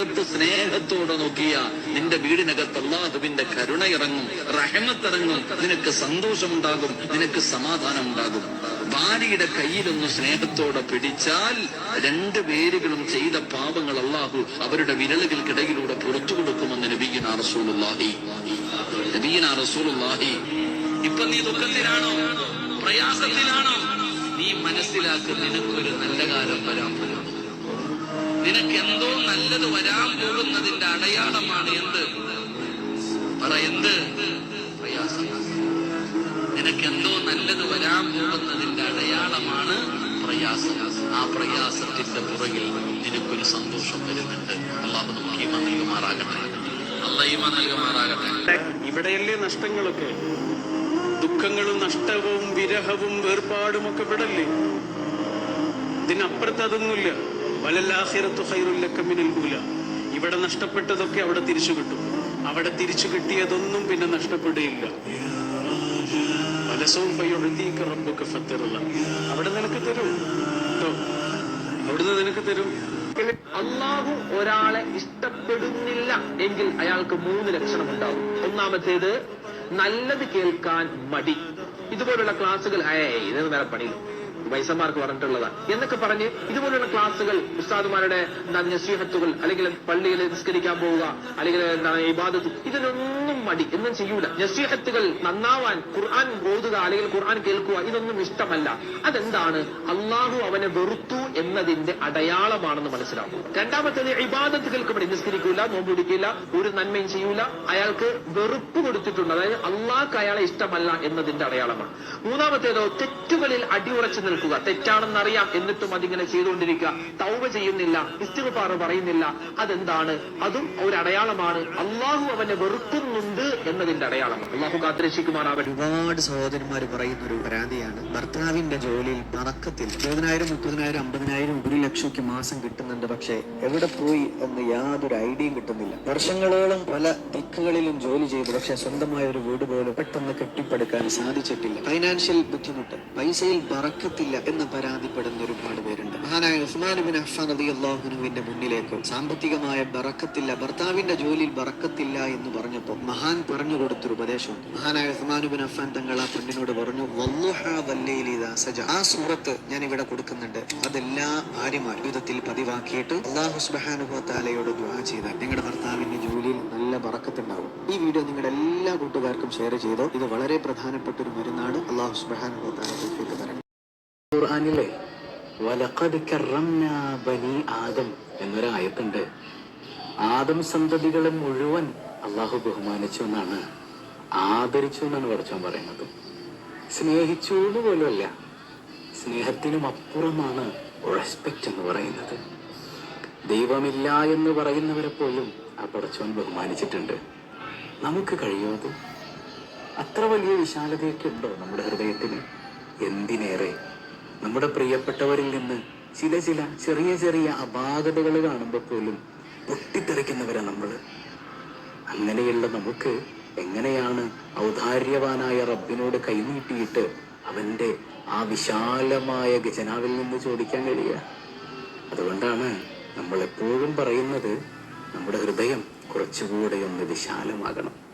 ത്ത് സ്നേഹത്തോടെ നോക്കിയ നിന്റെ വീടിനകത്ത് അള്ളാഹുവിന്റെ കരുണ ഇറങ്ങും റഹമത്തിറങ്ങും നിനക്ക് സന്തോഷമുണ്ടാകും നിനക്ക് സമാധാനം ഉണ്ടാകും ഭാര്യയുടെ കയ്യിലൊന്ന് സ്നേഹത്തോടെ പിടിച്ചാൽ രണ്ട് പേരുകളും ചെയ്ത പാപങ്ങൾ അള്ളാഹു അവരുടെ വിരലുകൾക്കിടയിലൂടെ പുറത്തു കൊടുക്കുമെന്ന് നബീന റസൂലുള്ളാഹി. നബീന റസൂലുള്ളാഹി ഇപ്പൊ നീ ദുഃഖത്തിലാണോ? പ്രയാസത്തിലാണോ? നീ മനസ്സിലാക്കും നിനക്കൊരു നല്ല കാലം വരാൻ പോകും നിനക്ക് എന്തോ നല്ലത് വരാൻ പോകുന്നതിന്റെ അടയാളമാണ് എന്ത്? പറ എന്ത്? പ്രയാസം. നിനക്ക് എന്തോ നല്ലത് വരാൻ പോകുന്നതിന്റെ അടയാളമാണ് പ്രയാസം. ആ പ്രയാസത്തിന്റെ പുറകിൽ നിനക്കൊരു സന്തോഷം വരുന്നുണ്ട്. അള്ളാഹു നമുക്ക് ഈമ നൽകുമാറാകട്ടെ. ഈമ നൽകുമാറാകട്ടെ. ഇവിടെയല്ലേ നഷ്ടങ്ങളൊക്കെ? ദുഃഖങ്ങളും നഷ്ടവും വിരഹവും വേർപാടും ഒക്കെ ഇവിടല്ലേ? ഇതിനപ്പുറത്ത് അതൊന്നുമില്ല. ഇവിടെ നഷ്ടപ്പെട്ടതൊക്കെ അവിടെ തിരിച്ചു കിട്ടും. അവിടെ തിരിച്ചു കിട്ടിയതൊന്നും പിന്നെ നഷ്ടപ്പെടുകയില്ല. അവിടെ നിനക്ക് തരും. അവിടുന്ന് നിനക്ക് തരും. അള്ളാഹു ഒരാളെ ഇഷ്ടപ്പെടുന്നില്ല എങ്കിൽ അയാൾക്ക് മൂന്ന് ലക്ഷണം ഉണ്ടാവും ഒന്നാമത്തേത് നല്ലത് കേൾക്കാൻ മടി. ഇതുപോലുള്ള ക്ലാസ്സുകൾ ഏ ഇത് വേറെ പണിയില്ല. വൈസന്മാർക്ക് പറഞ്ഞിട്ടുള്ളത് എന്നൊക്കെ പറഞ്ഞ് ഇതുപോലുള്ള ക്ലാസ്സുകൾ ഉസ്താദുമാരുടെ നസീഹത്തുകൾ അല്ലെങ്കിൽ പള്ളിയിൽ നിസ്കരിക്കാൻ പോവുക അല്ലെങ്കിൽ എന്താണ് ഇബാദത്ത് ഇതിനൊന്നും മടി എന്നും ചെയ്യൂല. നസീഹത്തുകൾ നന്നാവാൻ ഖുർആൻ ഓതുക അല്ലെങ്കിൽ ഖുർആൻ കേൾക്കുക ഇതൊന്നും ഇഷ്ടമല്ല. അതെന്താണ്? അള്ളാഹു അവനെ വെറുത്തു എന്നതിന്റെ അടയാളമാണെന്ന് മനസ്സിലാക്കും. രണ്ടാമത്തേത് ഇബാദത്തുകൾക്ക് വേണ്ടി നിസ്കരിക്കൂല നോമ്പ് പിടിക്കില്ല ഒരു നന്മയും ചെയ്യൂല. അയാൾക്ക് വെറുപ്പ് കൊടുത്തിട്ടുണ്ട്. അതായത് അള്ളാഹ്ക്ക് അയാളെ ഇഷ്ടമല്ല എന്നതിന്റെ അടയാളമാണ്. മൂന്നാമത്തേതോ തെറ്റുകളിൽ അടിയുറച്ചു നിൽക്കുക. തെറ്റാണെന്നറിയാം. എന്നിട്ടും അതിങ്ങനെ ചെയ്തുകൊണ്ടിരിക്കുക. തൗവ ചെയ്യുന്നില്ല. ഇസ്തിഗ്ഫാർ പറയുന്നില്ല. അതെന്താണ്? അതും ഒരു അടയാളമാണ് അള്ളാഹു അവനെ വെറുക്കുന്നുണ്ട് എന്നതിന്റെ അടയാളം. അള്ളാഹു കാത്തിരക്ഷിക്കുമാറാവൻ ഒരുപാട് സഹോദരന്മാർ പറയുന്ന ഒരു പരാതിയാണ്. ഭർത്താവിന്റെ ജോലിയിൽ പണക്കത്തിൽ ഇരുപതിനായിരം മുപ്പതിനായിരം അമ്പതിനായിരം ഒരു ലക്ഷമൊക്കെ മാസം കിട്ടുന്നുണ്ട്. പക്ഷേ എവിടെ പോയി എന്ന് യാതൊരു ഐഡിയയും കിട്ടുന്നില്ല. വർഷങ്ങളോളം പല ദിക്കുകളിലും ജോലി ചെയ്തു. പക്ഷെ സ്വന്തമായ ഒരു വീട് പോലും പെട്ടെന്ന് കെട്ടിപ്പടുക്കാൻ സാധിച്ചിട്ടില്ല. ഫൈനാൻഷ്യൽ ബുദ്ധിമുട്ട്. പൈസയിൽ പറക്കത്തില്ല എന്ന് പരാതിപ്പെടുന്ന ഒരുപാട് പേരുണ്ട്. മഹാനായ ഉസ്മാൻ ബിൻ അഫ്ഫാൻ അലി അള്ളാഹുനുവിന്റെ മുന്നിലേക്ക് സാമ്പത്തികമായ ബറക്കത്തില്ല ഭർത്താവിന്റെ ജോലിയിൽ ബറക്കത്തില്ല എന്ന് പറഞ്ഞപ്പോൾ മഹാൻ പറഞ്ഞു കൊടുത്തൊരു ഉപദേശം മഹാനായ ഉസ്മാൻ ബിൻ അഫ്ഫാൻ തങ്ങൾ ആ പെണ്ണിനോട് പറഞ്ഞു "വല്ലുഹാ വല്ലൈലി സജ." ആ സൂറത്ത് ഞാൻ ഇവിടെ കൊടുക്കുന്നുണ്ട്. അതെല്ലാ ഭാര്യമാർ യുദ്ധത്തിൽ പതിവാക്കിയിട്ട് അള്ളാഹു സുബ്ഹാനഹു താലയോട് ദുആ ചെയ്താൽ നിങ്ങളുടെ ഭർത്താവിന്റെ ജോലിയിൽ നല്ല ബറക്കത്തുണ്ടാവും. ഈ വീഡിയോ നിങ്ങളുടെ എല്ലാ കൂട്ടുകാർക്കും ഷെയർ ചെയ്തോ. ഇത് വളരെ പ്രധാനപ്പെട്ട ഒരു മരുന്നാണ്. അള്ളാഹു സുബ്ഹാനഹു താല തൗഫീഖ് തരട്ടെ. ഖുർആനിലെ വലക്കത് കറംനാ ബനി ആദം എന്നൊരായത്തുണ്ട്. ആദം സന്തതികളെ മുഴുവൻ അള്ളാഹു ബഹുമാനിച്ചു എന്നാണ് ആദരിച്ചു എന്നാണ് പഠിച്ചാൻ പറയുന്നത്. സ്നേഹിച്ചു എന്ന് പോലുമല്ല സ്നേഹത്തിനും അപ്പുറമാണ് റെസ്പെക്റ്റ് എന്ന് പറയുന്നത്. ദൈവമില്ല എന്ന് പറയുന്നവരെ പോലും ആ പടച്ചവൻ ബഹുമാനിച്ചിട്ടുണ്ട്. നമുക്ക് കഴിയുമത് അത്ര വലിയ വിശാലതയൊക്കെ ഉണ്ടോ നമ്മുടെ ഹൃദയത്തിന്? എന്തിനേറെ? നമ്മുടെ പ്രിയപ്പെട്ടവരിൽ നിന്ന് ചില ചില ചെറിയ ചെറിയ അപാകതകൾ കാണുമ്പോൾ പോലും പൊട്ടിത്തെറിക്കുന്നവരാ നമ്മൾ അങ്ങനെയുള്ള നമുക്ക് എങ്ങനെയാണ് ഔദാര്യവാനായ റബ്ബിനോട് കൈനീട്ടിയിട്ട് അവന്റെ ആ വിശാലമായ ഖജനാവിൽ നിന്ന് ചോദിക്കാൻ കഴിയുക? അതുകൊണ്ടാണ് നമ്മൾ എപ്പോഴും പറയുന്നത് നമ്മുടെ ഹൃദയം കുറച്ചുകൂടെ ഒന്ന് വിശാലമാകണം.